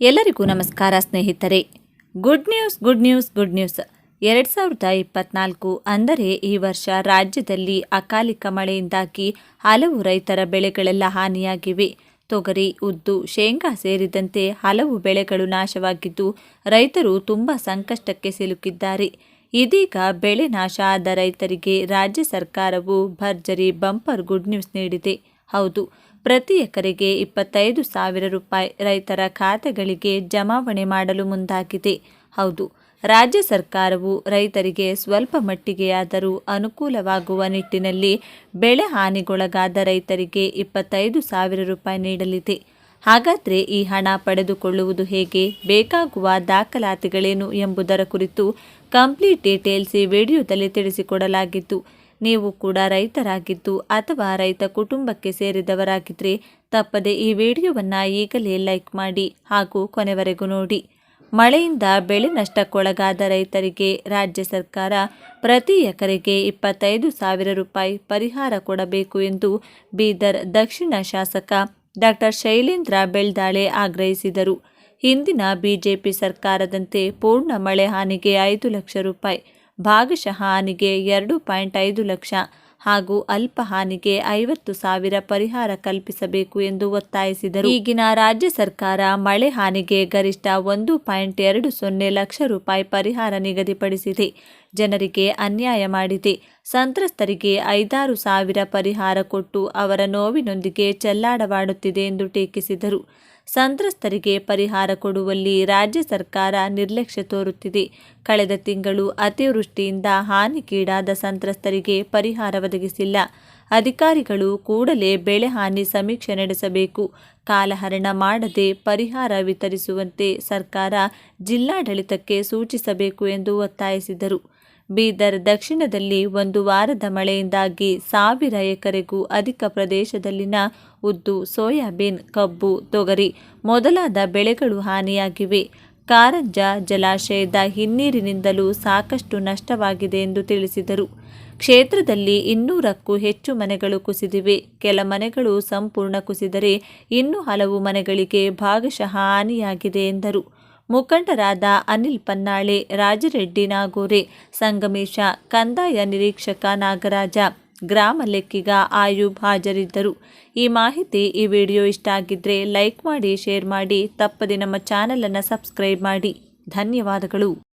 ಎಲ್ಲರಿಗೂ ನಮಸ್ಕಾರ ಸ್ನೇಹಿತರೆ. Good news good news good news ಎರಡು ಸಾವಿರದ ಇಪ್ಪತ್ನಾಲ್ಕು ಅಂದರೆ ಈ ವರ್ಷ ರಾಜ್ಯದಲ್ಲಿ ಅಕಾಲಿಕ ಮಳೆಯಿಂದಾಗಿ ಹಲವು ರೈತರ ಬೆಳೆಗಳೆಲ್ಲ ಹಾನಿಯಾಗಿವೆ. ತೊಗರಿ, ಉದ್ದು, ಶೇಂಗಾ ಸೇರಿದಂತೆ ಹಲವು ಬೆಳೆಗಳು ನಾಶವಾಗಿದ್ದು ರೈತರು ತುಂಬ ಸಂಕಷ್ಟಕ್ಕೆ ಸಿಲುಕಿದ್ದಾರೆ. ಇದೀಗ ಬೆಳೆ ನಾಶ ಆದ ರೈತರಿಗೆ ರಾಜ್ಯ ಸರ್ಕಾರವು ಭರ್ಜರಿ ಬಂಪರ್ ಗುಡ್ ನ್ಯೂಸ್ ನೀಡಿದೆ. ಹೌದು ಪ್ರತಿ ಎಕರೆಗೆ ಇಪ್ಪತ್ತೈದು ಸಾವಿರ ರೂಪಾಯಿ ರೈತರ ಖಾತೆಗಳಿಗೆ ಜಮಾವಣೆ ಮಾಡಲು ಮುಂದಾಗಿದೆ. ಹೌದು, ರಾಜ್ಯ ಸರ್ಕಾರವು ರೈತರಿಗೆ ಸ್ವಲ್ಪ ಮಟ್ಟಿಗೆಯಾದರೂ ಅನುಕೂಲವಾಗುವ ನಿಟ್ಟಿನಲ್ಲಿ ಬೆಳೆ ಹಾನಿಗೊಳಗಾದ ರೈತರಿಗೆ ಇಪ್ಪತ್ತೈದು ಸಾವಿರ ರೂಪಾಯಿ ನೀಡಲಿದೆ. ಹಾಗಾದರೆ ಈ ಹಣ ಪಡೆದುಕೊಳ್ಳುವುದು ಹೇಗೆ? ಬೇಕಾಗುವ ದಾಖಲಾತಿಗಳೇನು ಎಂಬುದರ ಕುರಿತು ಕಂಪ್ಲೀಟ್ ಡೀಟೇಲ್ಸ್ ಈ ವಿಡಿಯೋದಲ್ಲಿ ತಿಳಿಸಿಕೊಡಲಾಗಿದ್ದು ನೀವು ಕೂಡ ರೈತರಾಗಿದ್ದು ಅಥವಾ ರೈತ ಕುಟುಂಬಕ್ಕೆ ಸೇರಿದವರಾಗಿದ್ದರೆ ತಪ್ಪದೆ ಈ ವಿಡಿಯೋವನ್ನು ಈಗಲೇ ಲೈಕ್ ಮಾಡಿ ಹಾಗೂ ಕೊನೆವರೆಗೂ ನೋಡಿ. ಮಳೆಯಿಂದ ಬೆಳೆ ನಷ್ಟಕ್ಕೊಳಗಾದ ರೈತರಿಗೆ ರಾಜ್ಯ ಸರ್ಕಾರ ಪ್ರತಿ ಎಕರೆಗೆ ಇಪ್ಪತ್ತೈದು ಸಾವಿರ ರೂಪಾಯಿ ಪರಿಹಾರ ಕೊಡಬೇಕು ಎಂದು ಬೀದರ್ ದಕ್ಷಿಣ ಶಾಸಕ ಡಾಕ್ಟರ್ ಶೈಲೇಂದ್ರ ಬೆಳ್ದಾಳೆ ಆಗ್ರಹಿಸಿದರು. ಹಿಂದಿನ ಬಿಜೆಪಿ ಸರ್ಕಾರದಂತೆ ಪೂರ್ಣ ಮಳೆ ಹಾನಿಗೆ ಐದು ಲಕ್ಷ ರೂಪಾಯಿ ಭಾಗಶಃ ಹಾನಿಗೆ ಎರಡು ಪಾಯಿಂಟ್ ಐದು ಲಕ್ಷ ಹಾಗೂ ಅಲ್ಪ ಹಾನಿಗೆ ಐವತ್ತು ಸಾವಿರ ಪರಿಹಾರ ಕಲ್ಪಿಸಬೇಕು ಎಂದು ಒತ್ತಾಯಿಸಿದರು. ಈಗಿನ ರಾಜ್ಯ ಸರ್ಕಾರ ಮಳೆ ಹಾನಿಗೆ ಗರಿಷ್ಠ ಒಂದು ಪಾಯಿಂಟ್ ಎರಡು ಸೊನ್ನೆ ಲಕ್ಷ ರೂಪಾಯಿ ಪರಿಹಾರ ನಿಗದಿಪಡಿಸಿದೆ. ಜನರಿಗೆ ಅನ್ಯಾಯ ಮಾಡಿದೆ. ಸಂತ್ರಸ್ತರಿಗೆ ಐದಾರು ಸಾವಿರ ಪರಿಹಾರ ಕೊಟ್ಟು ಅವರ ನೋವಿನೊಂದಿಗೆ ಚೆಲ್ಲಾಡವಾಡುತ್ತಿದೆ ಎಂದು ಟೀಕಿಸಿದರು. ಸಂತ್ರಸ್ತರಿಗೆ ಪರಿಹಾರ ಕೊಡುವಲ್ಲಿ ರಾಜ್ಯ ಸರ್ಕಾರ ನಿರ್ಲಕ್ಷ್ಯ ತೋರುತ್ತಿದೆ. ಕಳೆದ ತಿಂಗಳು ಅತಿವೃಷ್ಟಿಯಿಂದ ಹಾನಿಗೀಡಾದ ಸಂತ್ರಸ್ತರಿಗೆ ಪರಿಹಾರ ಒದಗಿಸಿಲ್ಲ. ಅಧಿಕಾರಿಗಳು ಕೂಡಲೇ ಬೆಳೆ ಹಾನಿ ಸಮೀಕ್ಷೆ ನಡೆಸಬೇಕು. ಕಾಲಹರಣ ಮಾಡದೆ ಪರಿಹಾರ ವಿತರಿಸುವಂತೆ ಸರ್ಕಾರ ಜಿಲ್ಲಾಡಳಿತಕ್ಕೆ ಸೂಚಿಸಬೇಕು ಎಂದು ಒತ್ತಾಯಿಸಿದರು. ಬೀದರ್ ದಕ್ಷಿಣದಲ್ಲಿ ಒಂದು ವಾರದ ಮಳೆಯಿಂದಾಗಿ ಸಾವಿರ ಎಕರೆಗೂ ಅಧಿಕ ಪ್ರದೇಶದಲ್ಲಿನ ಉದ್ದು ಸೋಯಾಬೀನ್, ಕಬ್ಬು, ತೊಗರಿ ಮೊದಲಾದ ಬೆಳೆಗಳು ಹಾನಿಯಾಗಿವೆ. ಕಾರಂಜ ಜಲಾಶಯದ ಹಿನ್ನೀರಿನಿಂದಲೂ ಸಾಕಷ್ಟು ನಷ್ಟವಾಗಿದೆ ಎಂದು ತಿಳಿಸಿದರು. ಕ್ಷೇತ್ರದಲ್ಲಿ ಇನ್ನೂರಕ್ಕೂ ಹೆಚ್ಚು ಮನೆಗಳು ಕುಸಿದಿವೆ. ಕೆಲ ಮನೆಗಳು ಸಂಪೂರ್ಣ ಕುಸಿದರೆ ಇನ್ನೂ ಹಲವು ಮನೆಗಳಿಗೆ ಭಾಗಶಃ ಹಾನಿಯಾಗಿದೆ ಎಂದರು. ಮುಖಂಡರಾದ ಅನಿಲ್ ಪನ್ನಾಳೆ, ರಾಜರೆಡ್ಡಿ ನಾಗೋರೆ, ಸಂಗಮೇಶ, ಕಂದಾಯ ನಿರೀಕ್ಷಕ ನಾಗರಾಜ, ಗ್ರಾಮ ಲೆಕ್ಕಿಗ ಆಯುಬ್ ಹಾಜರಿದ್ದರು. ಈ ಮಾಹಿತಿ ಈ ವಿಡಿಯೋ ಇಷ್ಟ ಆಗಿದ್ದರೆ ಲೈಕ್ ಮಾಡಿ, ಶೇರ್ ಮಾಡಿ, ತಪ್ಪದೆ ನಮ್ಮ ಚಾನಲನ್ನು ಸಬ್ಸ್ಕ್ರೈಬ್ ಮಾಡಿ. ಧನ್ಯವಾದಗಳು.